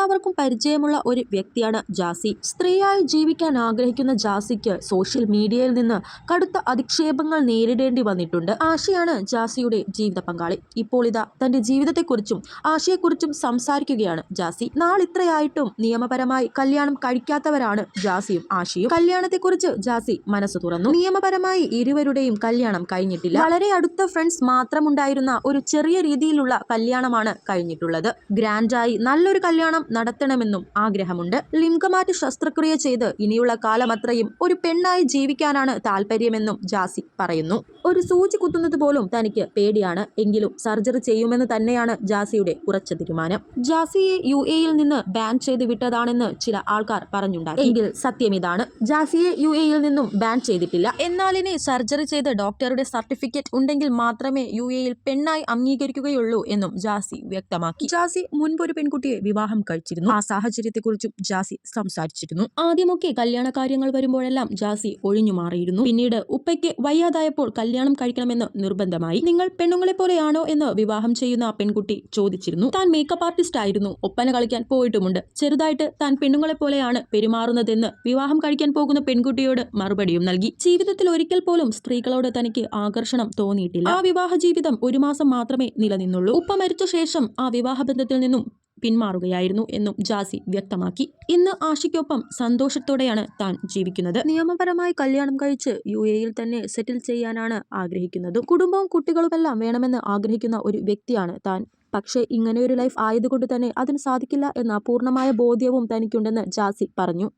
എല്ലാവർക്കും പരിചയമുള്ള ഒരു വ്യക്തിയാണ് ജാസി. സ്ത്രീയായി ജീവിക്കാൻ ആഗ്രഹിക്കുന്ന ജാസിക്ക് സോഷ്യൽ മീഡിയയിൽ നിന്ന് കടുത്ത അധിക്ഷേപങ്ങൾ നേരിടേണ്ടി വന്നിട്ടുണ്ട്. ആശയാണ് ജാസിയുടെ ജീവിത പങ്കാളി. ഇപ്പോൾ ഇതാ തന്റെ ജീവിതത്തെക്കുറിച്ചും ആശയെക്കുറിച്ചും സംസാരിക്കുകയാണ് ജാസി. നാളിത്രയായിട്ടും നിയമപരമായി കല്യാണം കഴിക്കാത്തവരാണ് ജാസിയും ആശയും. കല്യാണത്തെക്കുറിച്ച് ജാസി മനസ്സ് തുറന്നു. നിയമപരമായി ഇരുവരുടെയും കല്യാണം കഴിഞ്ഞിട്ടില്ല. വളരെ അടുത്ത ഫ്രണ്ട്സ് മാത്രമുണ്ടായിരുന്ന ഒരു ചെറിയ രീതിയിലുള്ള കല്യാണമാണ് കഴിഞ്ഞിട്ടുള്ളത്. ഗ്രാൻഡായി നല്ലൊരു കല്യാണം നടത്തണമെന്നും ആഗ്രഹമുണ്ട്. ലിംഗമാറ്റ ശസ്ത്രക്രിയ ചെയ്ത് ഇനിയുള്ള കാലമത്രയും ഒരു പെണ്ണായി ജീവിക്കാനാണ് താല്പര്യമെന്നും ജാസി പറയുന്നു. ഒരു സൂചി കുത്തുന്നത് പോലും തനിക്ക് പേടിയാണ്. എങ്കിലും സർജറി ചെയ്യുമെന്ന് തന്നെയാണ് ജാസിയുടെ ഉറച്ച തീരുമാനം. ജാസിയെ യു എയിൽ നിന്ന് ബാൻ ചെയ്ത് വിട്ടതാണെന്ന് ചില ആൾക്കാർ പറഞ്ഞുണ്ടായി എങ്കിൽ സത്യം ഇതാണ്. ജാസിയെ യു എയിൽ നിന്നും ബാൻ ചെയ്തിട്ടില്ല. എന്നാൽ ഇനി സർജറി ചെയ്ത് ഡോക്ടറുടെ സർട്ടിഫിക്കറ്റ് ഉണ്ടെങ്കിൽ മാത്രമേ യു എയിൽ പെണ്ണായി അംഗീകരിക്കുകയുള്ളൂ എന്നും ജാസി വ്യക്തമാക്കി. ജാസി മുൻപൊരു പെൺകുട്ടിയെ വിവാഹം കഴിച്ചിരുന്നു ആ സാഹചര്യത്തെക്കുറിച്ചും ജാസി സംസാരിച്ചിരുന്നു. ആദ്യമൊക്കെ കല്യാണ കാര്യങ്ങൾ വരുമ്പോഴെല്ലാം ജാസി ഒഴിഞ്ഞു മാറിയിരുന്നു. പിന്നീട് ഉപ്പയ്ക്ക് വയ്യാതായപ്പോൾ കല്യാണം കഴിക്കണമെന്ന് നിർബന്ധമായി. നിങ്ങൾ പെണ്ണുങ്ങളെ പോലെയാണോ എന്ന് വിവാഹം ചെയ്യുന്ന ആ പെൺകുട്ടി ചോദിച്ചിരുന്നു. താൻ മേക്കപ്പ് ആർട്ടിസ്റ്റ് ആയിരുന്നു. ഒപ്പന കളിക്കാൻ പോയിട്ടുമുണ്ട്. ചെറുതായിട്ട് താൻ പെണ്ണുങ്ങളെ പോലെയാണ് പെരുമാറുന്നതെന്ന് വിവാഹം കഴിക്കാൻ പോകുന്ന പെൺകുട്ടിയോട് മറുപടിയും നൽകി. ജീവിതത്തിൽ ഒരിക്കൽ പോലും സ്ത്രീകളോട് തനിക്ക് ആകർഷണം തോന്നിയിട്ടില്ല. ആ വിവാഹ ജീവിതം ഒരു മാസം മാത്രമേ നിലനിന്നുള്ളൂ. ഉപ്പ മരിച്ച ശേഷം ആ വിവാഹബന്ധത്തിൽ നിന്നും പിന്മാറുകയായിരുന്നു എന്നും ജാസി വ്യക്തമാക്കി. ഇന്ന് ആഷിക്കൊപ്പം സന്തോഷത്തോടെയാണ് താൻ ജീവിക്കുന്നത്. നിയമപരമായി കല്യാണം കഴിച്ച് യു എയിൽ തന്നെ സെറ്റിൽ ചെയ്യാനാണ് ആഗ്രഹിക്കുന്നത് കുടുംബവും കുട്ടികളുമെല്ലാം വേണമെന്ന് ആഗ്രഹിക്കുന്ന ഒരു വ്യക്തിയാണ് താൻ. പക്ഷേ ഇങ്ങനെയൊരു ലൈഫ് ആയതുകൊണ്ട് തന്നെ അതിന് സാധിക്കില്ല എന്ന പൂർണമായ ബോധ്യവും തനിക്കുണ്ടെന്ന് ജാസി പറഞ്ഞു.